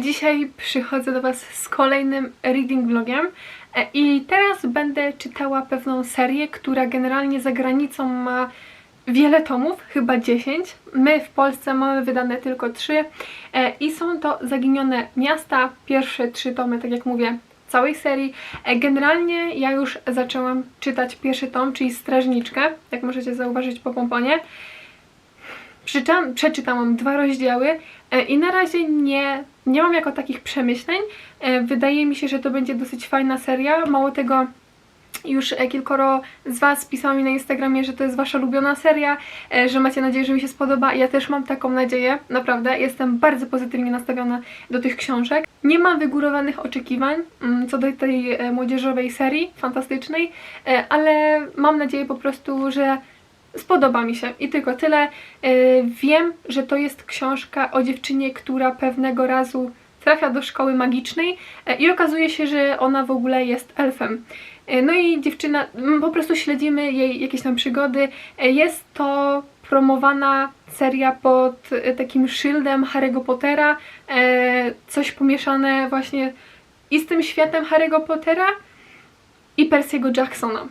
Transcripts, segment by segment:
Dzisiaj przychodzę do Was z kolejnym reading vlogiem e, i teraz będę czytała pewną serię, która generalnie za granicą ma wiele tomów, chyba 10. My w Polsce mamy wydane tylko 3 i są to Zaginione Miasta, pierwsze trzy tomy, tak jak mówię, całej serii. E, Generalnie ja już zaczęłam czytać pierwszy tom, czyli Strażniczkę, jak możecie zauważyć po pomponie. Przeczytałam, przeczytałam dwa rozdziały e, i na razie nie, nie mam jako takich przemyśleń. E, Wydaje mi się, że to będzie dosyć fajna seria. Mało tego, już e, kilkoro z Was pisało mi na Instagramie, że to jest Wasza ulubiona seria, że macie nadzieję, że mi się spodoba. Ja też mam taką nadzieję, naprawdę. Jestem bardzo pozytywnie nastawiona do tych książek. Nie mam wygórowanych oczekiwań mm, co do tej młodzieżowej serii fantastycznej, ale mam nadzieję po prostu, że spodoba mi się i tylko tyle. E, Wiem, że to jest książka o dziewczynie, która pewnego razu trafia do szkoły magicznej e, i okazuje się, że ona w ogóle jest elfem. E, No i dziewczyna, po prostu śledzimy jej jakieś tam przygody. E, Jest to promowana seria pod takim szyldem Harry'ego Pottera, coś pomieszane właśnie i z tym światem Harry'ego Pottera i Percy'ego Jacksona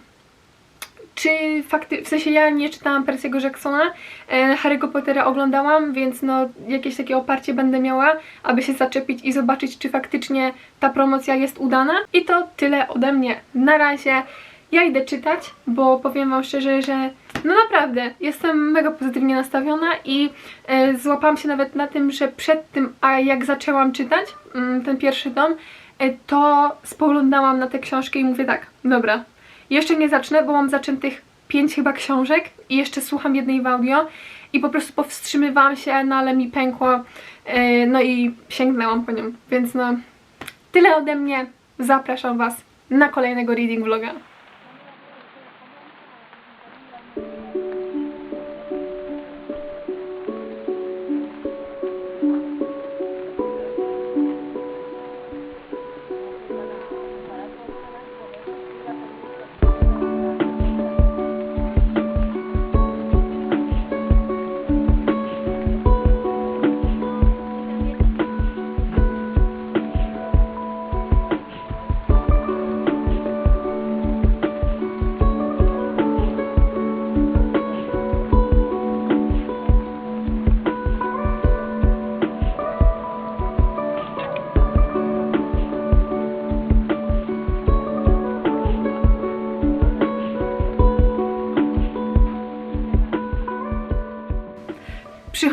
czy fakty, w sensie ja nie czytałam Percy'ego Jacksona, e, Harry'ego Pottera oglądałam, więc no jakieś takie oparcie będę miała, aby się zaczepić i zobaczyć, czy faktycznie ta promocja jest udana. I to tyle ode mnie na razie. Ja idę czytać, bo powiem Wam szczerze, że no naprawdę jestem mega pozytywnie nastawiona i e, złapałam się nawet na tym, że przed tym, a jak zaczęłam czytać mm, ten pierwszy dom, e, to spoglądałam na tę książkę i mówię tak, dobra, jeszcze nie zacznę, bo mam zaczętych pięć chyba książek i jeszcze słucham jednej w audio i po prostu powstrzymywałam się, no ale mi pękło, yy, no i sięgnęłam po nią. Więc no, tyle ode mnie. Zapraszam Was na kolejnego reading vloga.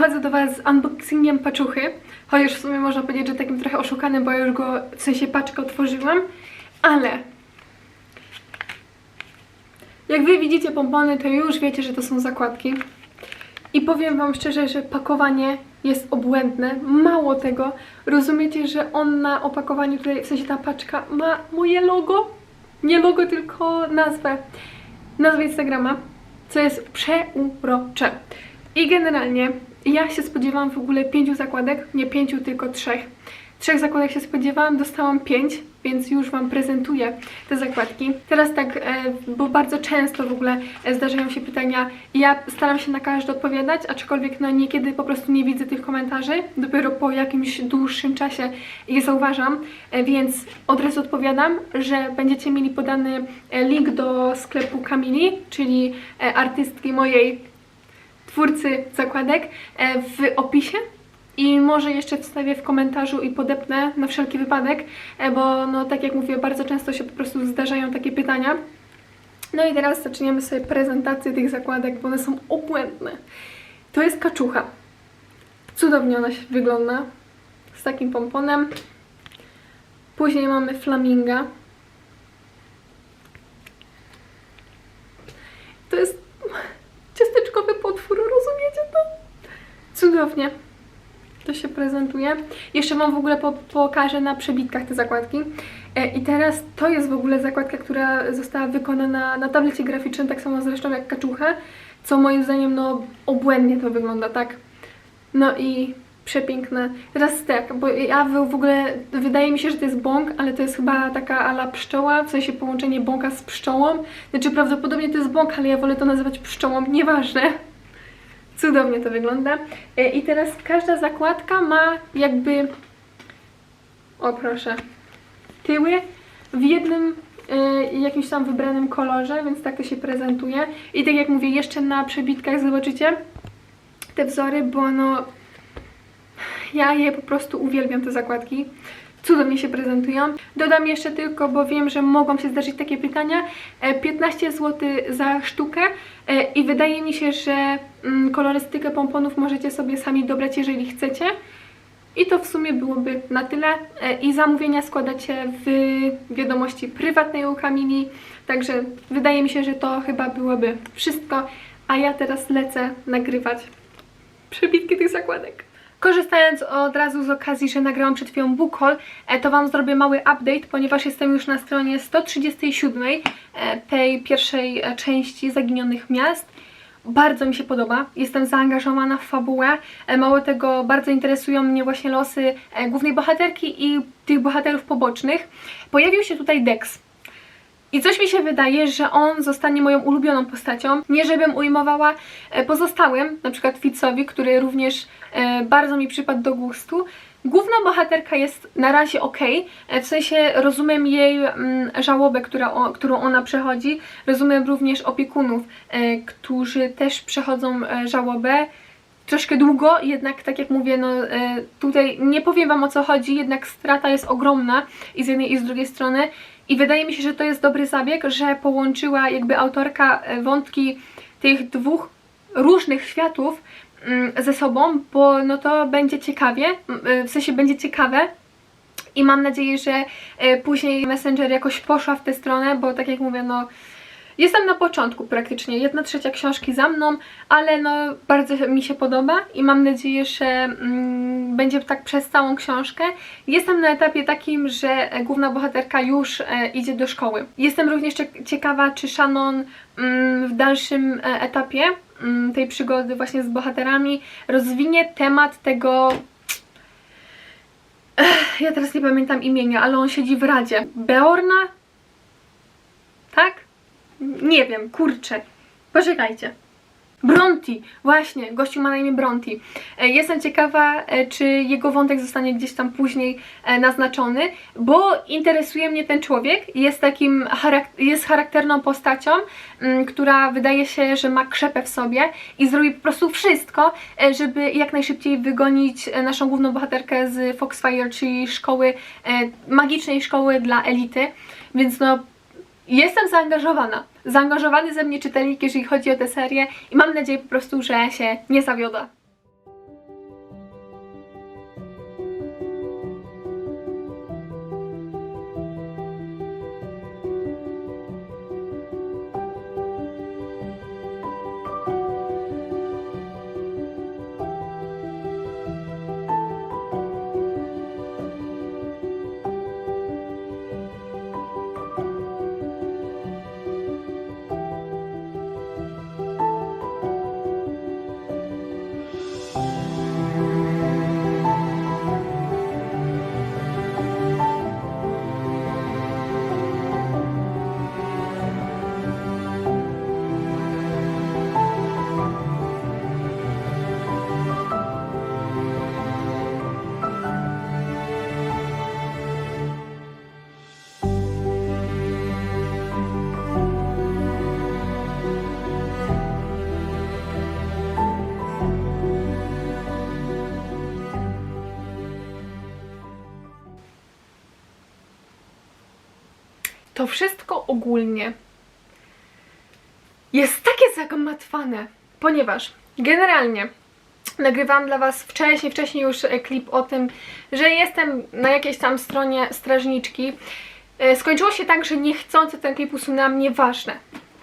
Przychodzę do Was z unboxingiem paczuchy, chociaż w sumie można powiedzieć, że takim trochę oszukanym, bo ja już go, w sensie paczkę otworzyłam, ale jak Wy widzicie pompony, to już wiecie, że to są zakładki. I powiem Wam szczerze, że pakowanie jest obłędne. Mało tego, rozumiecie, że on na opakowaniu tutaj, w sensie ta paczka ma moje logo? Nie logo, tylko nazwę. Nazwę Instagrama, co jest przeurocze. I generalnie ja się spodziewałam w ogóle pięciu zakładek, nie pięciu, tylko trzech. Trzech zakładek się spodziewałam, dostałam pięć, więc już Wam prezentuję te zakładki. Teraz tak, e, bo bardzo często w ogóle e, zdarzają się pytania ja staram się na każde odpowiadać, aczkolwiek no niekiedy po prostu nie widzę tych komentarzy, dopiero po jakimś dłuższym czasie je zauważam, e, więc od razu odpowiadam, że będziecie mieli podany link do sklepu Kamili, czyli artystki mojej twórcy zakładek e, w opisie i może jeszcze wstawię w komentarzu i podepnę na wszelki wypadek, e, bo no tak jak mówię, bardzo często się po prostu zdarzają takie pytania. No i teraz zaczniemy sobie prezentację tych zakładek, bo one są obłędne. To jest kaczucha. Cudownie ona się wygląda. Z takim pomponem. Później mamy flaminga. To jest to? Cudownie. To się prezentuje. Jeszcze Wam w ogóle po, pokażę na przebitkach te zakładki. E, I teraz to jest w ogóle zakładka, która została wykonana na tablecie graficznym, tak samo zresztą jak kaczucha, co moim zdaniem no obłędnie to wygląda, tak? No i przepiękne. Teraz tak, bo ja w w ogóle wydaje mi się, że to jest bąk, ale to jest chyba taka ala pszczoła, w sensie połączenie bąka z pszczołą. Znaczy prawdopodobnie to jest bąk, ale ja wolę to nazywać pszczołą, nieważne. Cudownie to wygląda. E, I teraz każda zakładka ma jakby O proszę. Tyły w jednym y, jakimś tam wybranym kolorze, więc tak to się prezentuje. I tak jak mówię, jeszcze na przebitkach zobaczycie te wzory, bo no ja je po prostu uwielbiam te zakładki. Cudownie się prezentują. Dodam jeszcze tylko, bo wiem, że mogą się zdarzyć takie pytania. e, 15 zł za sztukę e, i wydaje mi się, że mm, kolorystykę pomponów możecie sobie sami dobrać, jeżeli chcecie. I to w sumie byłoby na tyle. E, I zamówienia składacie w wiadomości prywatnej u Kamili. Także wydaje mi się, że to chyba byłoby wszystko. A ja teraz lecę nagrywać przebitki tych zakładek. Korzystając od razu z okazji, że nagrałam przed chwilą book haul, e, to Wam zrobię mały update, ponieważ jestem już na stronie 137 e, tej pierwszej e, części Zaginionych Miast. Bardzo mi się podoba, jestem zaangażowana w fabułę. Mało tego, bardzo interesują mnie właśnie losy głównej bohaterki i tych bohaterów pobocznych. Pojawił się tutaj Dex. I coś mi się wydaje, że on zostanie moją ulubioną postacią. Nie żebym ujmowała e, pozostałym, na przykład Fitzowi, który również e, bardzo mi przypadł do gustu. Główna bohaterka jest na razie ok, w sensie rozumiem jej mm, żałobę, która, którą ona przechodzi. Rozumiem również opiekunów, e, którzy też przechodzą e, żałobę troszkę długo, jednak tak jak mówię, no e, tutaj nie powiem Wam o co chodzi, jednak strata jest ogromna i z jednej i z drugiej strony. I wydaje mi się, że to jest dobry zabieg, że połączyła jakby autorka e, wątki tych dwóch różnych światów mm, ze sobą, bo no to będzie ciekawie, e, w sensie będzie ciekawe, i mam nadzieję, że później Messenger jakoś poszła w tę stronę, bo tak jak mówię, no jestem na początku praktycznie, jedna trzecia książki za mną, ale no bardzo mi się podoba i mam nadzieję, że mm, będzie tak przez całą książkę. Jestem na etapie takim, że główna bohaterka już e, idzie do szkoły. Jestem również cie- ciekawa, czy Shannon mm, w dalszym e, etapie mm, tej przygody właśnie z bohaterami rozwinie temat tego ja teraz nie pamiętam imienia, ale on siedzi w Radzie. Beorna? Tak? Nie wiem, kurczę. Poczekajcie. Bronti, właśnie, gościu ma na imię Bronti. E, Jestem ciekawa, e, czy jego wątek zostanie gdzieś tam później e, naznaczony, bo interesuje mnie ten człowiek. Jest takim, jest charakterną postacią, mm, która wydaje się, że ma krzepę w sobie i zrobi po prostu wszystko, żeby jak najszybciej wygonić naszą główną bohaterkę z Foxfire, czyli szkoły, magicznej szkoły dla elity. Więc no, Jestem zaangażowana. Zaangażowany ze mnie czytelnik, jeżeli chodzi o tę serię i mam nadzieję po prostu, że się nie zawiodę. Wszystko ogólnie jest takie zagmatwane, ponieważ generalnie nagrywałam dla Was wcześniej, wcześniej już e, klip o tym, że jestem na jakiejś tam stronie strażniczki. E, Skończyło się tak, że niechcący ten klip usunęłam, nieważne.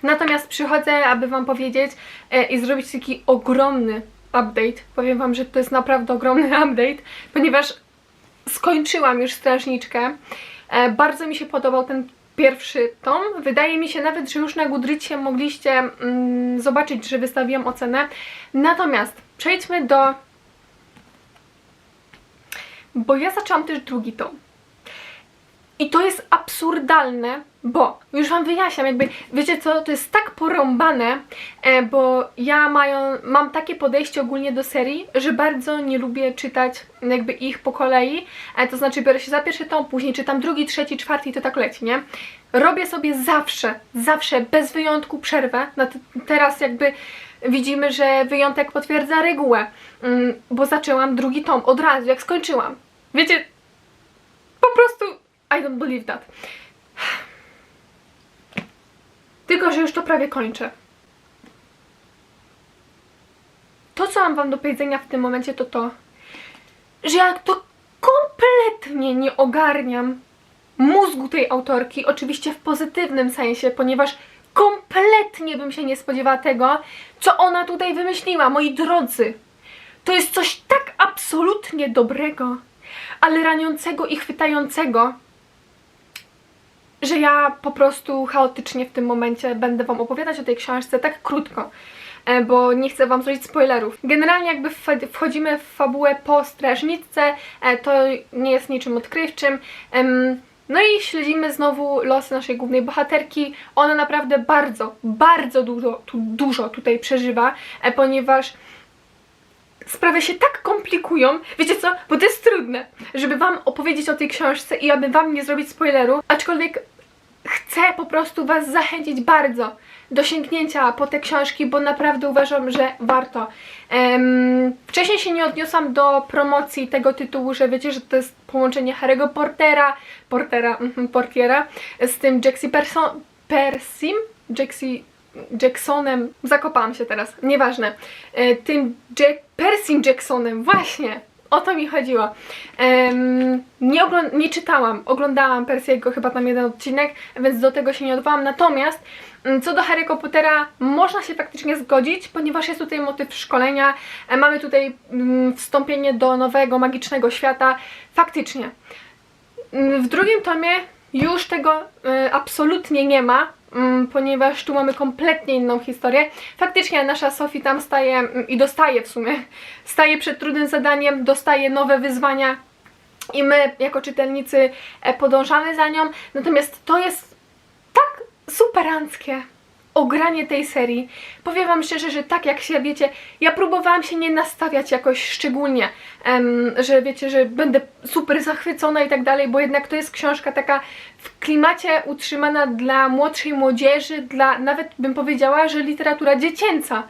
Natomiast przychodzę, aby Wam powiedzieć e, i zrobić taki ogromny update. Powiem Wam, że to jest naprawdę ogromny update, ponieważ skończyłam już strażniczkę. Bardzo mi się podobał ten pierwszy tom. Wydaje mi się nawet, że już na Goodreadsie mogliście mm, zobaczyć, że wystawiłam ocenę. Natomiast przejdźmy do... Bo ja zaczęłam też drugi tom. I to jest absurdalne, bo już wam wyjaśniam, jakby wiecie co, to jest tak porąbane, e, bo ja mają, mam takie podejście ogólnie do serii, że bardzo nie lubię czytać jakby ich po kolei, e, to znaczy biorę się za pierwszy tom, później czytam drugi, trzeci, czwarty i to tak leci, nie? Robię sobie zawsze, zawsze, bez wyjątku przerwę, teraz jakby widzimy, że wyjątek potwierdza regułę, mm, bo zaczęłam drugi tom od razu, jak skończyłam. Wiecie, po prostu I don't believe that. Tylko, że już to prawie kończę. To, co mam wam do powiedzenia w tym momencie, to to, że ja to kompletnie nie ogarniam mózgu tej autorki, oczywiście w pozytywnym sensie, ponieważ kompletnie bym się nie spodziewała tego, co ona tutaj wymyśliła, moi drodzy. To jest coś tak absolutnie dobrego, ale raniącego i chwytającego, że ja po prostu chaotycznie w tym momencie będę Wam opowiadać o tej książce tak krótko, e, bo nie chcę Wam zrobić spoilerów. Generalnie jakby wchodzimy w fabułę po strażniczce, e, to nie jest niczym odkrywczym. No i śledzimy znowu losy naszej głównej bohaterki. Ona naprawdę bardzo, bardzo dużo, dużo tutaj przeżywa, e, ponieważ sprawy się tak komplikują, wiecie co, bo to jest trudne, żeby wam opowiedzieć o tej książce i aby wam nie zrobić spoileru, aczkolwiek chcę po prostu was zachęcić bardzo do sięgnięcia po te książki, bo naprawdę uważam, że warto. Em, wcześniej się nie odniosłam do promocji tego tytułu, że wiecie, że to jest połączenie Harry'ego Portera, Portera, mhm, Portiera, z tym Jaxi Persim, Jaxi Jacksonem, zakopałam się teraz, nieważne, e, tym Jack, Persim Jacksonem, właśnie, o to mi chodziło. Em, nie, nie czytałam, oglądałam Persiego chyba tam jeden odcinek, więc do tego się nie odwołam, natomiast mm, co do Harry'ego Pottera można się faktycznie zgodzić, ponieważ jest tutaj motyw szkolenia, e, mamy tutaj mm, wstąpienie do nowego, magicznego świata, faktycznie. Mm, W drugim tomie już tego y, absolutnie nie ma, ponieważ tu mamy kompletnie inną historię. Faktycznie nasza Sophie tam staje mm, i dostaje w sumie, staje przed trudnym zadaniem, dostaje nowe wyzwania i my jako czytelnicy e, podążamy za nią. Natomiast to jest tak superanckie ogranie tej serii. Powiem Wam szczerze, że tak jak się wiecie, ja próbowałam się nie nastawiać jakoś szczególnie, em, że wiecie, że będę super zachwycona i tak dalej, bo jednak to jest książka taka w klimacie utrzymana dla młodszej młodzieży, dla nawet bym powiedziała, że literatura dziecięca.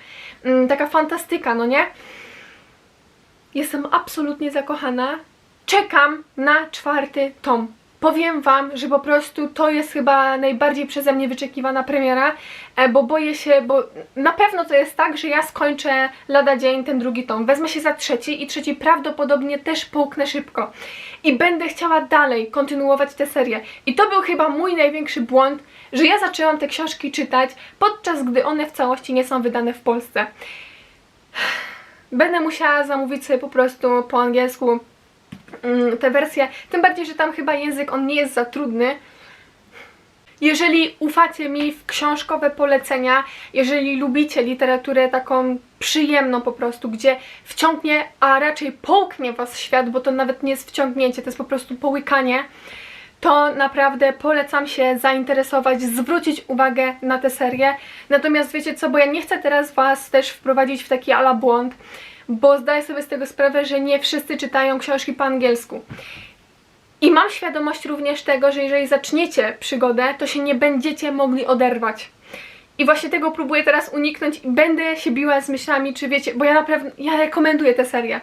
Mm, taka fantastyka, no nie? Jestem absolutnie zakochana. Czekam na czwarty tom. Powiem Wam, że po prostu to jest chyba najbardziej przeze mnie wyczekiwana premiera, e, bo boję się, bo na pewno to jest tak, że ja skończę lada dzień ten drugi tom. Wezmę się za trzeci i trzeci prawdopodobnie też połknę szybko. I będę chciała dalej kontynuować tę serię. I to był chyba mój największy błąd, że ja zaczęłam te książki czytać, podczas gdy one w całości nie są wydane w Polsce. Będę musiała zamówić sobie po prostu po angielsku tę wersję, tym bardziej, że tam chyba język on nie jest za trudny. Jeżeli ufacie mi w książkowe polecenia, jeżeli lubicie literaturę taką przyjemną po prostu, gdzie wciągnie, a raczej połknie was świat, bo to nawet nie jest wciągnięcie, to jest po prostu połykanie, to naprawdę polecam się zainteresować, zwrócić uwagę na tę serię. Natomiast wiecie co, bo ja nie chcę teraz was też wprowadzić w taki ala błąd, bo zdaję sobie z tego sprawę, że nie wszyscy czytają książki po angielsku. I mam świadomość również tego, że jeżeli zaczniecie przygodę, to się nie będziecie mogli oderwać. I właśnie tego próbuję teraz uniknąć i będę się biła z myślami, czy wiecie, bo ja naprawdę, ja rekomenduję tę serię.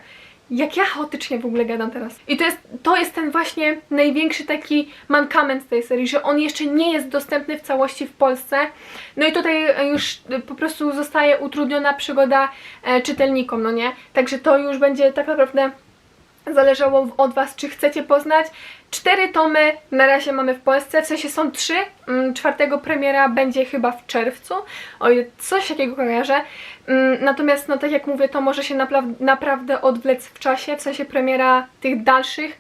Jak ja chaotycznie w ogóle gadam teraz. I to jest, to jest ten właśnie największy taki mankament tej serii, że on jeszcze nie jest dostępny w całości w Polsce. No i tutaj e, już e, po prostu zostaje utrudniona przygoda e, czytelnikom, no nie? Także to już będzie tak naprawdę zależało od Was, czy chcecie poznać. Cztery tomy na razie mamy w Polsce, w sensie są trzy. Mm, Czwartego premiera będzie chyba w czerwcu, o ile coś takiego kojarzę. Mm, Natomiast, no tak jak mówię, to może się naprawdę odwlec w czasie, w sensie premiera tych dalszych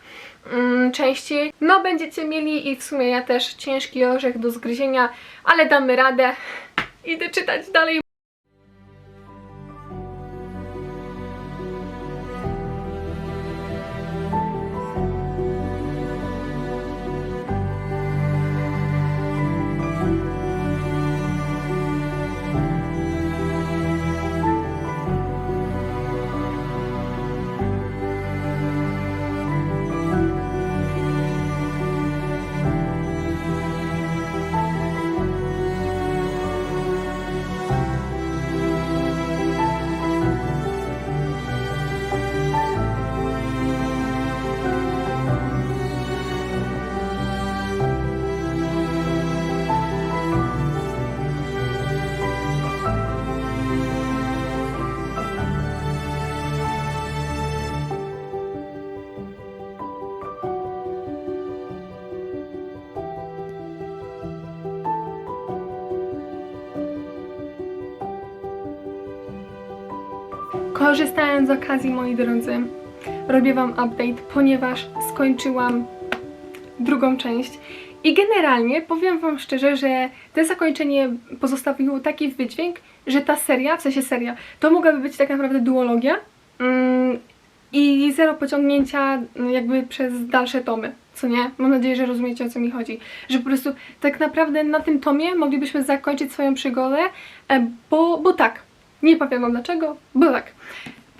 mm, części. No będziecie mieli i w sumie ja też ciężki orzech do zgryzienia, ale damy radę. Idę czytać dalej. Korzystając z okazji, moi drodzy, robię Wam update, ponieważ skończyłam drugą część. I generalnie powiem Wam szczerze, że to zakończenie pozostawiło taki wydźwięk, że ta seria, w sensie seria, to mogłaby być tak naprawdę duologia mm, i zero pociągnięcia mm, jakby przez dalsze tomy. Co nie? Mam nadzieję, że rozumiecie o co mi chodzi. Że po prostu tak naprawdę na tym tomie moglibyśmy zakończyć swoją przygodę, e, bo, bo tak. Nie powiem dlaczego, bo tak.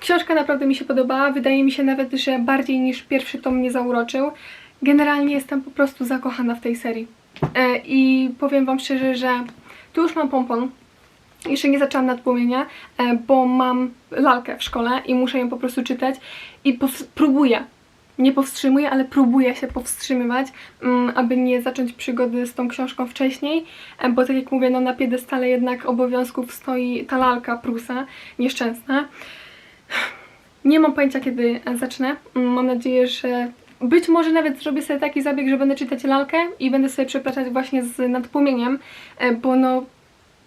Książka naprawdę mi się podobała. Wydaje mi się nawet, że bardziej niż pierwszy tom mnie zauroczył. Generalnie jestem po prostu zakochana w tej serii. E, I powiem Wam szczerze, że tu już mam pompon. Jeszcze nie zaczęłam nadpłomienia, e, bo mam lalkę w szkole i muszę ją po prostu czytać i próbuję. Nie powstrzymuję, ale próbuję się powstrzymywać, mm, aby nie zacząć przygody z tą książką wcześniej, e, bo tak jak mówię, no na piedestale jednak obowiązków stoi ta lalka Prusa, nieszczęsna. Nie mam pojęcia, kiedy e, zacznę. Mm, Mam nadzieję, że być może nawet zrobię sobie taki zabieg, że będę czytać lalkę i będę sobie przepraszać właśnie z nadpłomieniem, e, bo no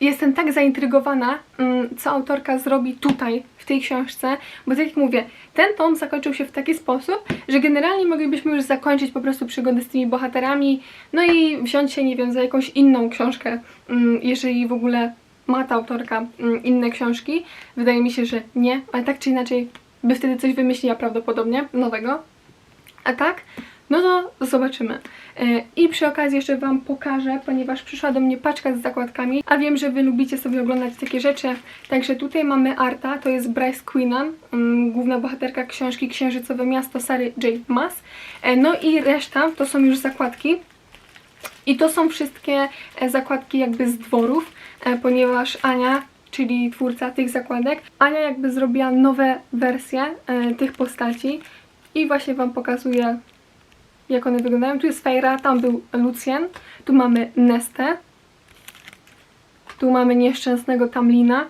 jestem tak zaintrygowana, mm, co autorka zrobi tutaj, w tej książce, bo tak jak mówię, ten tom zakończył się w taki sposób, że generalnie moglibyśmy już zakończyć po prostu przygody z tymi bohaterami, no i wziąć się, nie wiem, za jakąś inną książkę, mm, jeżeli w ogóle ma ta autorka mm, inne książki. Wydaje mi się, że nie, ale tak czy inaczej by wtedy coś wymyśliła prawdopodobnie nowego. A tak? No to zobaczymy. E, I przy okazji jeszcze Wam pokażę, ponieważ przyszła do mnie paczka z zakładkami, a wiem, że Wy lubicie sobie oglądać takie rzeczy. Także tutaj mamy Arta, to jest Bryce Queenan, mm, główna bohaterka książki Księżycowe Miasto Sary J. Maas. E, No i reszta to są już zakładki. I to są wszystkie e, zakładki jakby z dworów, ponieważ Ania, czyli twórca tych zakładek, Ania jakby zrobiła nowe wersje tych postaci i właśnie Wam pokazuję jak one wyglądają. Tu jest Fejra, tam był Lucien, tu mamy Nestę, tu mamy nieszczęsnego Tamlina,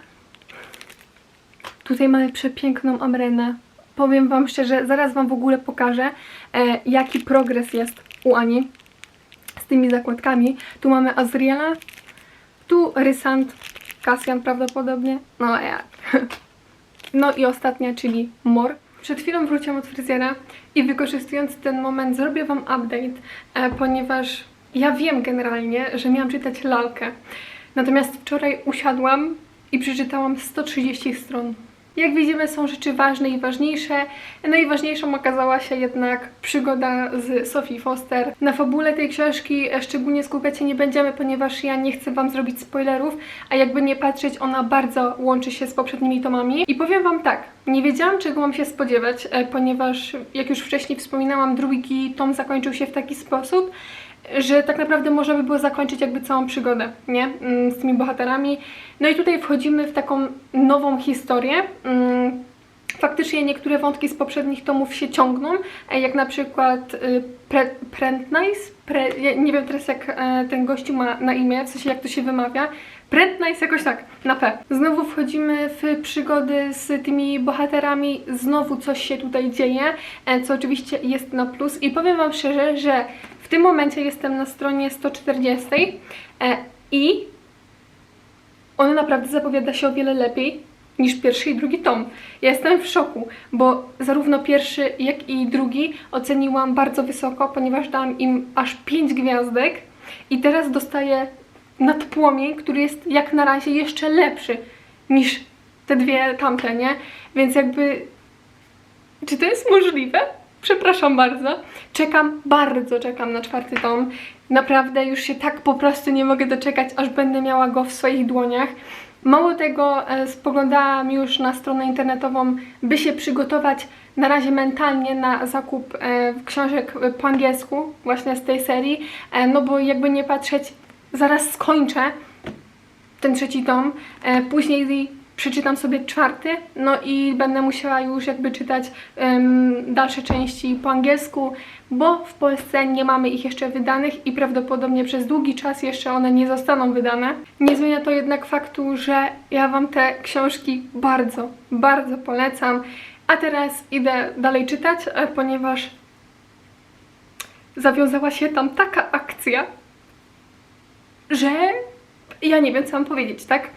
tutaj mamy przepiękną Amrenę. Powiem Wam szczerze, zaraz Wam w ogóle pokażę, e, jaki progres jest u Ani z tymi zakładkami. Tu mamy Azriela, tu Rysant, Kasjan prawdopodobnie, no jak. No i ostatnia, czyli Mor. Przed chwilą wróciłam od fryzjera i wykorzystując ten moment zrobię Wam update, e, ponieważ ja wiem generalnie, że miałam czytać lalkę. Natomiast wczoraj usiadłam i przeczytałam 130 stron. Jak widzimy, są rzeczy ważne i ważniejsze. Najważniejszą okazała się jednak przygoda z Sophie Foster. Na fabule tej książki szczególnie skupiać się nie będziemy, ponieważ ja nie chcę Wam zrobić spoilerów, a jakby nie patrzeć, ona bardzo łączy się z poprzednimi tomami. I powiem Wam tak, nie wiedziałam czego mam się spodziewać, e, ponieważ jak już wcześniej wspominałam, drugi tom zakończył się w taki sposób, że tak naprawdę można by było zakończyć jakby całą przygodę, nie? Mm, Z tymi bohaterami. No i tutaj wchodzimy w taką nową historię. Mm, Faktycznie niektóre wątki z poprzednich tomów się ciągną, e, jak na przykład y, Pre, Prentnice, Pre, nie wiem teraz jak e, ten gościu ma na imię, w sensie jak to się wymawia, Prentnice jakoś tak, na P. Znowu wchodzimy w przygody z tymi bohaterami, znowu coś się tutaj dzieje, e, co oczywiście jest na plus i powiem Wam szczerze, że tym momencie jestem na stronie 140 e, i ona naprawdę zapowiada się o wiele lepiej niż pierwszy i drugi tom. Ja jestem w szoku, bo zarówno pierwszy, jak i drugi oceniłam bardzo wysoko, ponieważ dałam im aż 5 gwiazdek i teraz dostaję nadpłomień, który jest jak na razie jeszcze lepszy niż te dwie tamte, nie? Więc jakby czy to jest możliwe? Przepraszam bardzo. Czekam, bardzo czekam na czwarty tom. Naprawdę już się tak po prostu nie mogę doczekać, aż będę miała go w swoich dłoniach. Mało tego, e, spoglądałam już na stronę internetową, by się przygotować na razie mentalnie na zakup e, książek po angielsku, właśnie z tej serii, e, no bo jakby nie patrzeć, zaraz skończę ten trzeci tom. Później przeczytam sobie czwarty, no i będę musiała już jakby czytać em, dalsze części po angielsku, bo w Polsce nie mamy ich jeszcze wydanych i prawdopodobnie przez długi czas jeszcze one nie zostaną wydane. Nie zmienia to jednak faktu, że ja Wam te książki bardzo, bardzo polecam. A teraz idę dalej czytać, e, ponieważ zawiązała się tam taka akcja, że ja nie wiem, co mam powiedzieć, tak?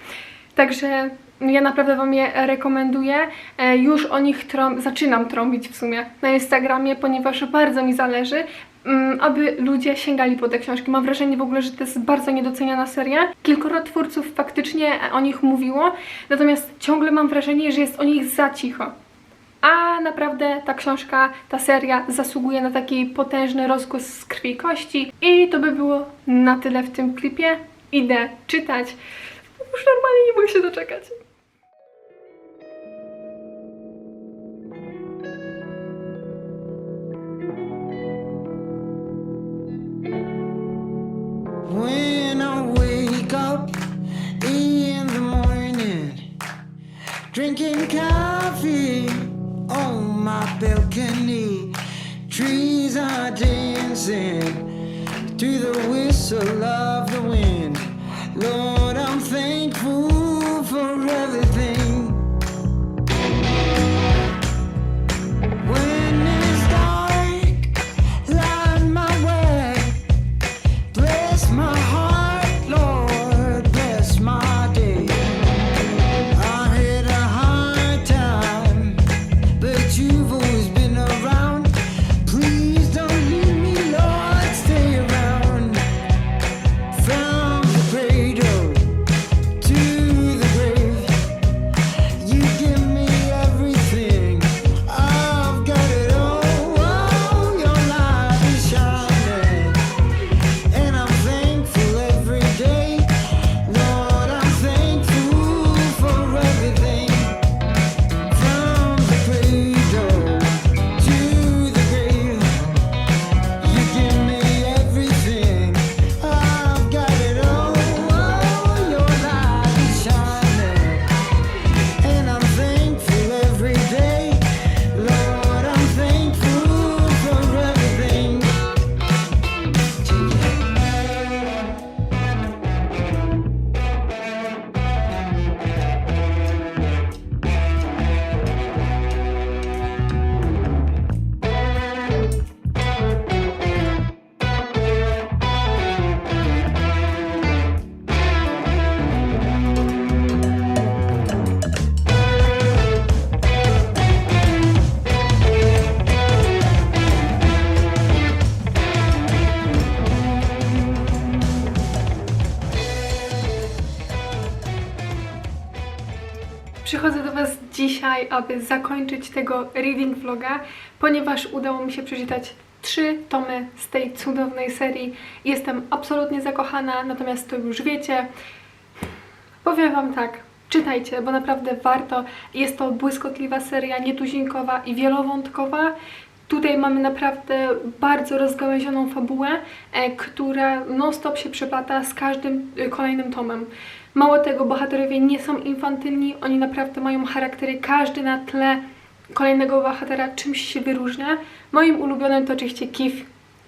Także Ja naprawdę Wam je rekomenduję. E, Już o nich trą- zaczynam trąbić w sumie na Instagramie, ponieważ bardzo mi zależy, mm, aby ludzie sięgali po te książki. Mam wrażenie w ogóle, że to jest bardzo niedoceniana seria. Kilkoro twórców faktycznie o nich mówiło, natomiast ciągle mam wrażenie, że jest o nich za cicho. A naprawdę ta książka, ta seria zasługuje na taki potężny rozgłos z krwi i kości. I to by było na tyle w tym klipie. Idę czytać. Już normalnie nie mogę się doczekać. Drinking coffee on my balcony, trees are dancing to the whistle of the wind. Lord, Przychodzę do Was dzisiaj, aby zakończyć tego reading vloga, ponieważ udało mi się przeczytać trzy tomy z tej cudownej serii. Jestem absolutnie zakochana, natomiast to już wiecie. Powiem Wam tak, czytajcie, bo naprawdę warto. Jest to błyskotliwa seria, nietuzinkowa i wielowątkowa. Tutaj mamy naprawdę bardzo rozgałęzioną fabułę, e, która non-stop się przeplata z każdym e, kolejnym tomem. Mało tego, bohaterowie nie są infantylni, oni naprawdę mają charaktery, każdy na tle kolejnego bohatera czymś się wyróżnia. Moim ulubionym to oczywiście Kif,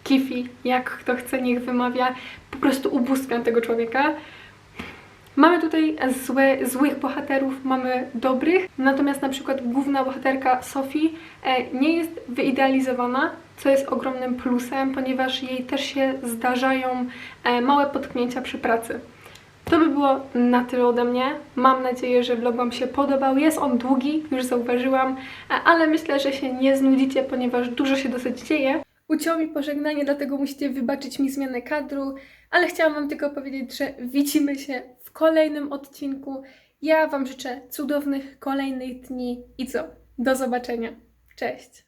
Kifi, jak kto chce, niech wymawia. Po prostu ubóstwiam tego człowieka. Mamy tutaj złe, złych bohaterów, mamy dobrych, natomiast na przykład główna bohaterka Sophie e, nie jest wyidealizowana, co jest ogromnym plusem, ponieważ jej też się zdarzają e, małe potknięcia przy pracy. To by było na tyle ode mnie. Mam nadzieję, że vlog Wam się podobał. Jest on długi, już zauważyłam, ale myślę, że się nie znudzicie, ponieważ dużo się dosyć dzieje. Ucięło mi pożegnanie, dlatego musicie wybaczyć mi zmianę kadru, ale chciałam Wam tylko powiedzieć, że widzimy się w kolejnym odcinku. Ja Wam życzę cudownych kolejnych dni i co? Do zobaczenia. Cześć!